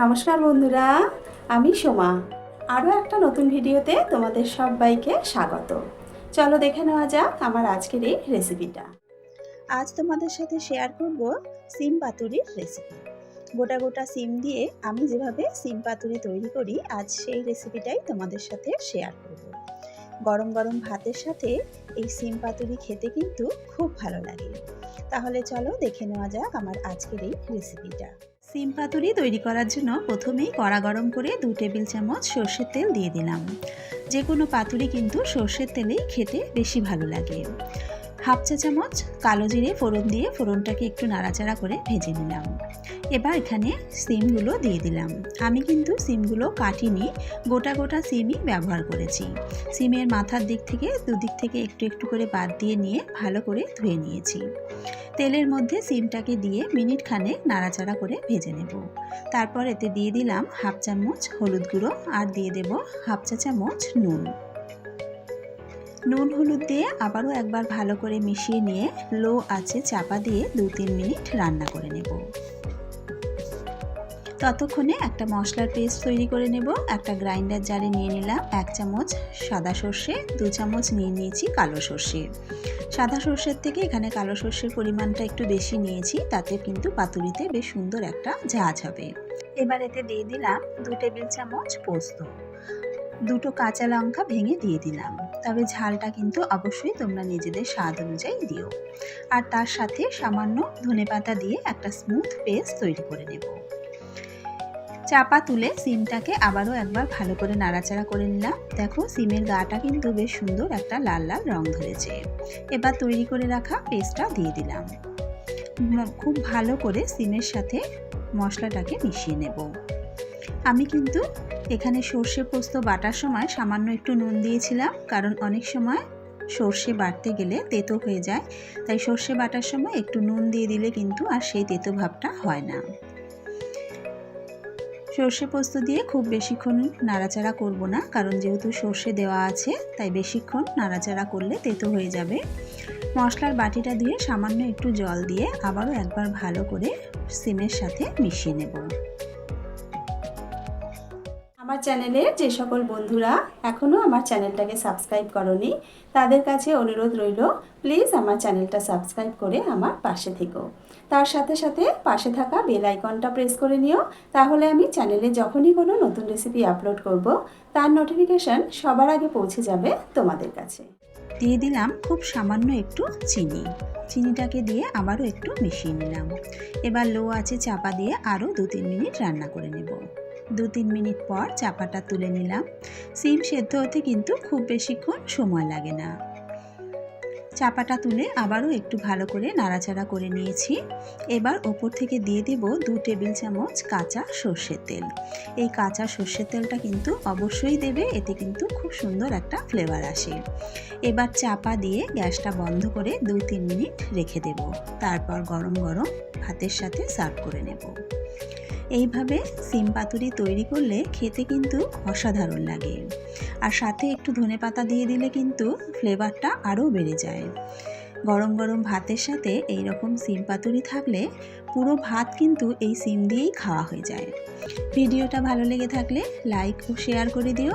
নমস্কার বন্ধুরা, আমি সোমা। আরও একটা নতুন ভিডিওতে তোমাদের সবাইকে স্বাগত। চলো দেখে নেওয়া যাক আমার আজকের এই রেসিপিটা আজ তোমাদের সাথে শেয়ার করব সিম পাতুরির রেসিপি গোটা গোটা সিম দিয়ে আমি যেভাবে সিম পাতুরি তৈরি করি, আজ সেই রেসিপিটাই তোমাদের সাথে শেয়ার করব। গরম গরম ভাতের সাথে এই সিম পাতুরি খেতে কিন্তু খুব ভালো লাগে। তাহলে চলো দেখে নেওয়া যাক আমার আজকের এই রেসিপিটা সিম পাতুরি তৈরি করার জন্য প্রথমেই কড়া গরম করে দু টেবিল চামচ সর্ষের তেল দিয়ে দিলাম। যে কোনো পাতুরি কিন্তু সর্ষের তেলেই খেতে বেশি ভালো লাগে। হাফ চা চামচ কালো জিরে ফোড়ন দিয়ে ফোড়নটাকে একটু নাড়াচাড়া করে ভেজে নিলাম। এবার এখানে সিমগুলো দিয়ে দিলাম। আমি কিন্তু সিমগুলো কাটিনি, গোটা গোটা সিমই ব্যবহার করেছি। সিমের মাথার দিক থেকে, দুদিক থেকে একটু একটু করে বাদ দিয়ে নিয়ে ভালো করে ধুয়ে নিয়েছি। তেলের মধ্যে সিমটাকে দিয়ে মিনিট খানে নাড়াচাড়া করে ভেজে নেব। তারপর এতে দিয়ে দিলাম হাফ চামচ হলুদ গুঁড়ো আর দিয়ে দেব হাফ চা চামচ নুন। নুন হলুদ দিয়ে আবারও একবার ভালো করে মিশিয়ে নিয়ে লো আছে চাপা দিয়ে দু তিন মিনিট রান্না করে নেব। ততক্ষণে একটা মশলার পেস্ট তৈরি করে নেব। একটা গ্রাইন্ডার জারে নিয়ে নিলাম। এক চামচ সাদা সর্ষে, দু চামচ নিয়ে নিয়েছি কালো সর্ষে। সাদা সর্ষের থেকে এখানে কালো সর্ষের পরিমাণটা একটু বেশি নিয়েছি, তাতে কিন্তু পাতুরিতে বেশ সুন্দর একটা ঝাঁজ হবে। এবার এতে দিয়ে দিলাম দু টেবিল চামচ পোস্ত। দুটো কাঁচা লঙ্কা ভেঙে দিয়ে দিলাম। তবে ঝালটা কিন্তু অবশ্যই তোমরা নিজেদের স্বাদ অনুযায়ী দিও। আর তার সাথে সামান্য ধনেপাতা দিয়ে একটা স্মুথ পেস্ট তৈরি করে নেব। চাপা তুলে সিমটাকে আবারও একবার ভালো করে নাড়াচাড়া করে নিলাম। দেখো, সিমের গাটা কিন্তু বেশ সুন্দর একটা লাল লাল রং ধরেছে। এবার তৈরি করে রাখা পেস্টটা দিয়ে দিলাম। খুব ভালো করে সিমের সাথে মশলাটাকে মিশিয়ে নেব। আমি কিন্তু এখানে সর্ষে পোস্ত বাটার সময় সামান্য একটু নুন দিয়েছিলাম, কারণ অনেক সময় সর্ষে বাটতে গেলে তেতো হয়ে যায়। তাই সর্ষে বাটার সময় একটু নুন দিয়ে দিলে কিন্তু আর সেই তেতো ভাবটা হয় না। সর্ষে পোস্ত দিয়ে খুব বেশিক্ষণ নাড়াচাড়া করব না, কারণ যেহেতু সর্ষে দেওয়া আছে, তাই বেশিক্ষণ নাড়াচাড়া করলে তেতো হয়ে যাবে। মশলার বাটিটা দিয়ে সামান্য একটু জল দিয়ে আবারও একবার ভালো করে সিমের সাথে মিশিয়ে নেব। আমার চ্যানেলের যে সকল বন্ধুরা এখনও আমার চ্যানেলটাকে সাবস্ক্রাইব করনি, তাদের কাছে অনুরোধ রইল প্লিজ আমার চ্যানেলটা সাবস্ক্রাইব করে আমার পাশে থেকো। তার সাথে সাথে পাশে থাকা বেল আইকনটা প্রেস করে নিও, তাহলে আমি চ্যানেলে যখনই কোনো নতুন রেসিপি আপলোড করব, তার নোটিফিকেশান সবার আগে পৌঁছে যাবে তোমাদের কাছে। দিয়ে দিলাম খুব সামান্য একটু চিনি। চিনিটাকে দিয়ে আবারও একটু মিশিয়ে নিলাম। এবার লো আছে চাপা দিয়ে আরও দু তিন মিনিট রান্না করে নেব। দু তিন মিনিট পর চাপাটা তুলে নিলাম। সিম সেদ্ধ হতে কিন্তু খুব বেশিক্ষণ সময় লাগে না। চাপাটা তুলে আবারও একটু ভালো করে নাড়াচাড়া করে নিয়েছি। এবার ওপর থেকে দিয়ে দেব দু টেবিল চামচ কাঁচা সর্ষের তেল। এই কাঁচা সর্ষের তেলটা কিন্তু অবশ্যই দেবে, এতে কিন্তু খুব সুন্দর একটা ফ্লেভার আসে। এবার চাপা দিয়ে গ্যাসটা বন্ধ করে দু তিন মিনিট রেখে দেব। তারপর গরম গরম ভাতের সাথে সার্ভ করে নেব। এইভাবে সিম পাতুরি তৈরি করলে খেতে কিন্তু অসাধারণ লাগে। আর সাথে একটু ধনে পাতা দিয়ে দিলে কিন্তু ফ্লেভারটা আরও বেড়ে যায় গরম গরম ভাতের সাথে এই রকম সিম পাতুরি থাকলে পুরো ভাত কিন্তু এই সিম দিয়েই খাওয়া হয়ে যায়। ভিডিওটা ভালো লেগে থাকলে লাইক ও শেয়ার করে দিও।